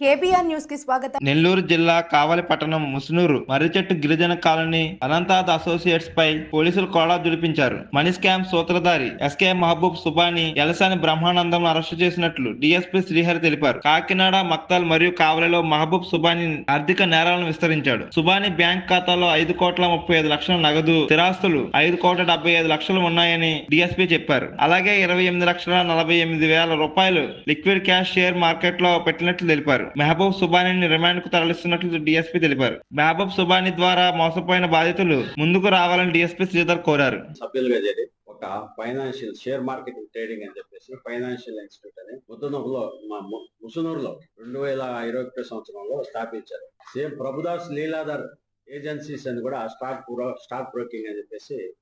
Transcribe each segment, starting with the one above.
KBR న్యూస్కి స్వాగతం. నెల్లూరు జిల్లా కావలి పట్టణం ముసునూరు మర్రిచెట్టు గిరిజన కాలనీ అనంతాద్ అసోసియేట్స్ పై పోలీసులు కోడా జుడిపించారు మనీ స్కామ్ సూత్రధారి ఎస్కే మహబూబ్ సుబాని ఎలసాని బ్రహ్మానందం అరెస్టు చేసినట్లు డీఎస్పీ శ్రీహరి తెలిపారు. కాకినాడ మక్తల్ మరియు కావలిలో మహబూబ్ సుబాని ఆర్థిక నేరాలను విస్తరించాడు. సుబాని బ్యాంక్ ఖాతాలో ఐదు కోట్ల ముప్పై ఐదు లక్షల నగదు స్థిరాస్తులు ఐదు కోట్ల డెబ్బై ఐదు లక్షలు ఉన్నాయని డిఎస్పీ చెప్పారు. అలాగే ఇరవై ఎనిమిది లక్షల నలభై ఎనిమిది వేల రూపాయలు లిక్విడ్ క్యాష్ షేర్ మార్కెట్లో పెట్టినట్లు తెలిపారు. మెహబూబ్ సుబానీని రిమాండ్కు తరలిస్తున్నట్లు డీఎస్పీ తెలిపారు. మెహబూబ్ సుబానీ ద్వారా మోసపోయిన బాధితులు ముందుకు రావాలని డీఎస్పీ శ్రీధర్ కోరారు. సభ్యులుగా చేరి ఒక ఫైనాన్షియల్ షేర్ మార్కెటింగ్ ట్రేడింగ్ అని చెప్పేసి ఫైనాన్షియల్ ఇన్స్టిట్యూట్ అని ముద్దనూరులో మా ముసునూరులో రెండు వేల ఇరవై ఒకటి సంవత్సరంలో స్థాపించారు. సేమ్ ప్రభుదాస్ లీలాధర్ ఏజెన్సీస్ అని కూడా స్టాక్ బ్రో- స్టాక్ బ్రోకింగ్ అని చెప్పేసి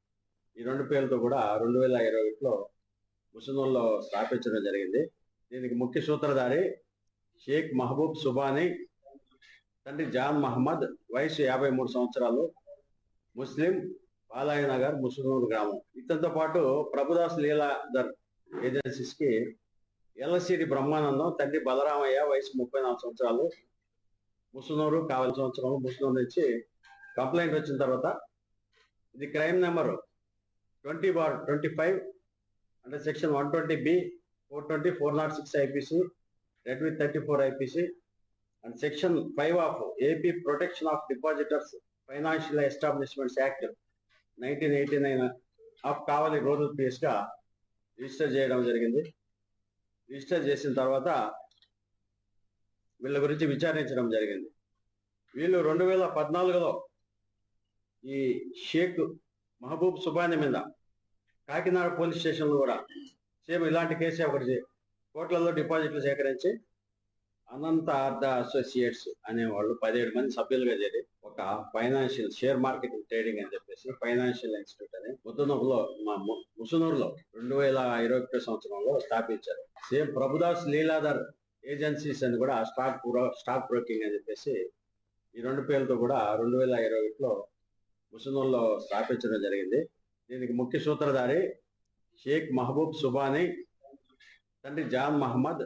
ఈ రెండు పేర్లతో కూడా రెండు వేల ఇరవై ఒకటిలో ముసునూరులో స్థాపించడం జరిగింది. దీనికి ముఖ్య సూత్రధారి షేక్ మహబూబ్ సుబానీ తండ్రి జాన్ మహమ్మద్ వయసు యాభై మూడు సంవత్సరాలు ముస్లిం బాలాయ నగర్ ముసునూరు గ్రామం. ఇతనితో పాటు ప్రభుదాస్ లీలాధర్ ఏజెన్సీస్కి బ్రహ్మానందం తండ్రి బలరామయ్య వయసు ముప్పై నాలుగు సంవత్సరాలు ముసునూరు కావాలి సంవత్సరం ముసునూరు నుంచి కంప్లైంట్ వచ్చిన తర్వాత ఇది crime number twenty bar twenty five అంటే section one twenty B four twenty four not six IPC read with thirty four IPC and section five of AP protection of depositors financial establishments act nineteen eighty nine of Kavali rural పిఎస్గా register చేయడం జరిగింది. Register చేసిన తర్వాత వీళ్ళ గురించి విచారించడం జరిగింది. వీళ్ళు రెండు వేల పద్నాలుగులో ఈ షేక్ మహబూబ్ సుబాని మీద కాకినాడ పోలీస్ స్టేషన్లో కూడా సేమ్ ఇలాంటి కేసే ఒకటి కోట్లలో డిపాజిట్లు సేకరించి అనంత ఆర్ద అసోసియేట్స్ అనే వాళ్ళు పదిహేడు మంది సభ్యులుగా చేరి ఒక ఫైనాన్షియల్ షేర్ మార్కెటింగ్ ట్రేడింగ్ అని చెప్పేసి ఫైనాన్షియల్ ఇన్స్టిట్యూట్ అని ముద్దునూరులో మా ముసునూరులో రెండు వేల ఇరవై ఒకటి సంవత్సరంలో స్థాపించారు. సేమ్ ప్రభుదాస్ లీలాధర్ ఏజెన్సీస్ అని కూడా స్టాక్ స్టాక్ బ్రోకింగ్ అని చెప్పేసి ఈ రెండు పేర్లతో కూడా రెండు వేల ఇరవై ఒకటిలో ముసునూరులో స్థాపించడం జరిగింది. దీనికి ముఖ్య సూత్రధారి షేక్ మహబూబ్ సుబానీ తండ్రి జాన్ మహమ్మద్